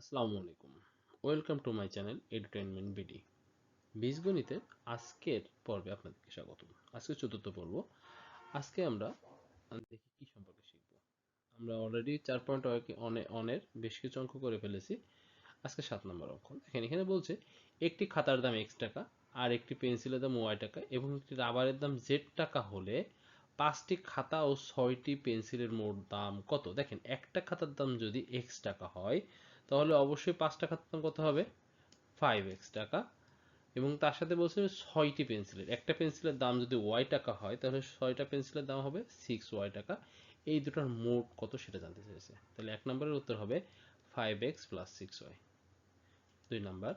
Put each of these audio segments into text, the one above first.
আসসালামু আলাইকুম। Welcome to my channel Edutainment BD বীজগণিতের আজকের পর্বে আপনাদেরকে স্বাগতম। আজকে চতুর্থ পর্ব। আজকে আমরা দেখি কি সম্পর্কে শিখব। আমরা অলরেডি চার পয়েন্ট অনের বেশ কিছু অঙ্ক করে ফেলেছি। আজকে সাত নম্বর অঙ্ক। দেখেন, এখানে বলছে, একটি খাতার দাম এক্স টাকা, আর একটি পেন্সিলের দাম ওয়াই টাকা, এবং একটি রাবারের দাম জেড টাকা হলে পাঁচটি খাতা ও ছয়টি পেন্সিলের মোট দাম কত? দেখেন, একটা খাতার দাম যদি এক্স টাকা হয় তাহলে অবশ্যই পাঁচটা খাতার দাম কত হবে? ফাইভ এক্স টাকা। এবং তার সাথে বলছে ছয়টি পেন্সিলের একটা পেন্সিলের দাম যদি ওয়াই টাকা হয়, তাহলে ছয়টা পেন্সিলের দাম হবে সিক্স ওয়াই টাকা। এই দুটোর মোট কত সেটা জানতে চেয়েছে তাহলে এক নম্বরের উত্তর হবে five X plus six Y দুই নাম্বার।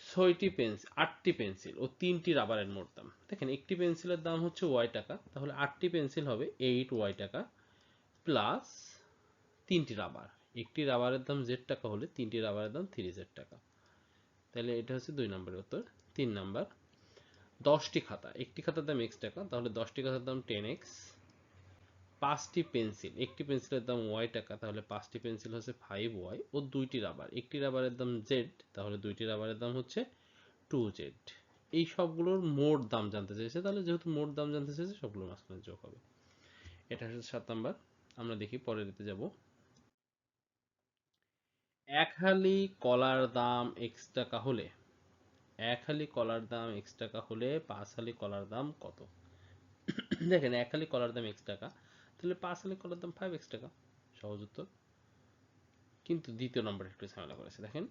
ছয়টি পেন্সিল আটটি পেন্সিল ও তিনটি রাবারের মোট দাম। দেখেন, একটি পেন্সিলের দাম হচ্ছে ওয়াই টাকা, তাহলে আটটি পেন্সিল হবে এইট ওয়াই টাকা প্লাস তিনটি রাবার একটি রাবারের দাম জেড টাকা হলে তিনটি রাবারের দাম থ্রি জেড টাকা। তাহলে এটা হচ্ছে দুই নম্বরের উত্তর। তিন নাম্বার, দশটি খাতা। একটি খাতার দাম এক্স টাকা, তাহলে দশটি খাতার দাম টেন এক্স পাঁচটি পেন্সিল, একটি পেন্সিলের দাম ওয়াই টাকা, তাহলে পাঁচটি পেন্সিল হচ্ছে ফাইভ ওয়াই ও দুইটি রাবার। একটি রাবারের দাম জেড তাহলে দুইটি রাবারের দাম হচ্ছে টু জেড এই সবগুলোর মোট দাম জানতে চাইছে তাহলে যেহেতু মোট দাম জানতে চাইছে সবগুলো মাঝখানে যোগ হবে। এটা হচ্ছে সাত নাম্বার। আমরা দেখি পরের দিতে যাব। এক হালি কলার দাম এক্স টাকা হলে, এক হালি কলার দাম এক্স টাকা হলে পাঁচ হালি কলার দাম কত? দেখেন, এক হালি কলার দাম এক্স টাকা, তাহলে পাঁচ হালি কলার দাম ফাইভ এক্স টাকা। সহজ উত্তর। কিন্তু দ্বিতীয় নম্বর একটু ঝামেলা করেছে। দেখেন,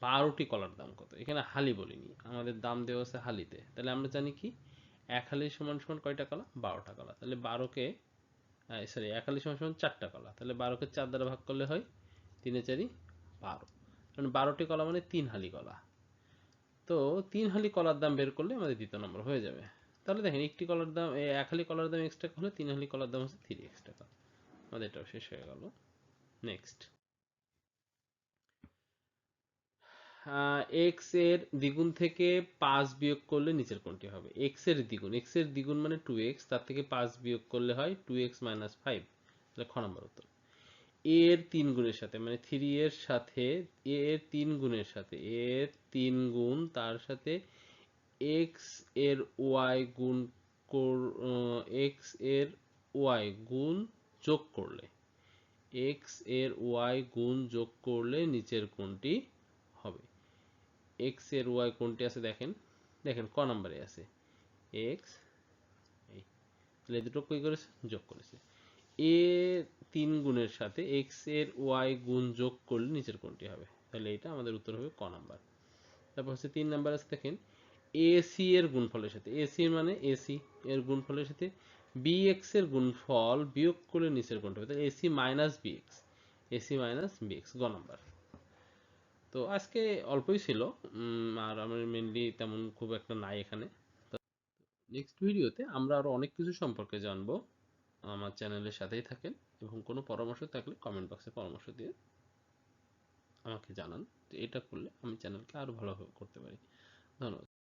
বারোটি কলার দাম কত? এখানে হালি বলিনি। আমাদের দাম দেওয়া আছে হালিতে। তাহলে আমরা জানি কি? এক হালি সমান সমান কয়টা কলা? বারোটা কলা। তাহলে বারোকে সরি এক হালি সমান সমান চারটা কলা। তাহলে বারোকে চার দ্বারা ভাগ করলে হয় তিনে চারি বারো। কারণ বারোটি কলা মানে তিন হালি কলা। তো তিন হালি কলার দাম বের করলে আমাদের দ্বিতীয় নম্বর হয়ে যাবে। তাহলে দেখেন, একটি কলার দাম এক হালি কলার দাম এক্স টাকা হলে তিন হালি কলার দাম হচ্ছে থ্রি এক্স টাকা আমাদের এটাও শেষ হয়ে গেল। নেক্সট এক্সের দ্বিগুণ থেকে পাঁচ বিয়োগ করলে নিচের কোনটি হবে? এক্সের দ্বিগুণ। এক্সের দ্বিগুণ মানে টু এক্স তার থেকে পাঁচ বিয়োগ করলে হয় টু এক্স মাইনাস ফাইভ তাহলে খ নম্বর উত্তর। এর তিন গুণের সাথে মানে থ্রি এর সাথে এর তিন গুণের সাথে এর তিন গুণ, তার সাথে এক্সের ওয়াই গুণ এক্সের ওয়াই গুণ যোগ করলে এক্সের ওয়াই গুণ যোগ করলে নিচের কোনটি হবে। এক্সের ওয়াই কোনটি আছে, দেখেন দেখেন, ক নম্বরে আছে? এক্স এই, তাহলে দুটো কী করেছে? যোগ করেছে। এ তিন গুণের সাথে এক্সের ওয়াই গুণ যোগ করলে নিচের কোনটি হবে? তাহলে এটা আমাদের উত্তর হবে ক নাম্বার। তারপর হচ্ছে তিন নাম্বার আছে, দেখেন। এসি এর গুণফলের সাথে এসি মানে এসি এর গুণফলের সাথে বি এক্সের গুণফল বিয়োগ করলে নিচের কোনটি হবে? তাহলে AC minus B X AC minus B X গ নাম্বার। তো আজকে অল্পই ছিল আর আমার মেনলি তেমন খুব একটা নাই এখানে। নেক্সট ভিডিওতে আমরা আরও অনেক কিছু সম্পর্কে জানব। আমার চ্যানেলের সাথেই থাকেন এবং কোনো পরামর্শ থাকলে কমেন্ট বক্সে পরামর্শ দিয়ে আমাকে জানান। তো এটা করলে আমি চ্যানেলকে আরও ভালোভাবে করতে পারি। ধন্যবাদ।